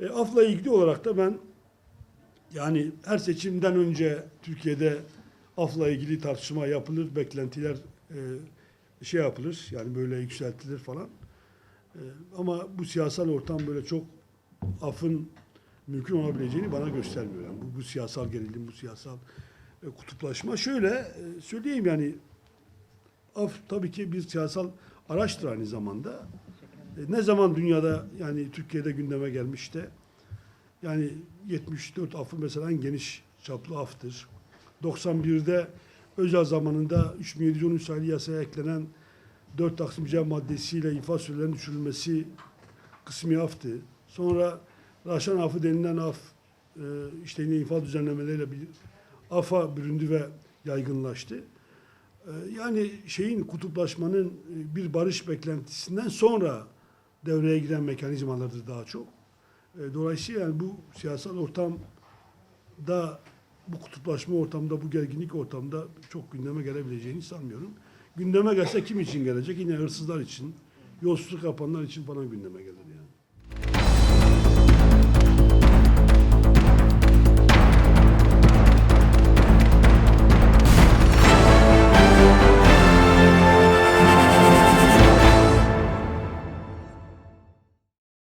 E, afla ilgili olarak da ben yani her seçimden önce Türkiye'de afla ilgili tartışma yapılır, beklentiler e, şey yapılır yani böyle yükseltilir falan. E, ama bu siyasal ortam böyle çok afın mümkün olabileceğini bana göstermiyor. Yani bu, bu siyasal gerilim, bu siyasal e, kutuplaşma. Şöyle e, söyleyeyim yani af tabii ki bir siyasal araçtır aynı zamanda. E, ne zaman dünyada yani Türkiye'de gündeme gelmiş de yani 74 affı mesela en geniş çaplı aftır. 91'de özel zamanında 3713 sayılı yasaya eklenen 4 Taksim C maddesiyle infaz sürelerinin düşürülmesi kısmi aftı. Sonra Raşan affı denilen af e, işte yine infaz düzenlemeleriyle bir afa büründü ve yaygınlaştı. E, Yani şeyin kutuplaşmanın bir barış beklentisinden sonra devreye giren mekanizmalardır daha çok. E, Dolayısıyla yani bu siyasal ortamda bu kutuplaşma ortamda, bu gerginlik ortamda çok gündeme gelebileceğini sanmıyorum. Gündeme gelse kim için gelecek? Yine hırsızlar için, yolsuzluk yapanlar için falan gündeme gelir yani.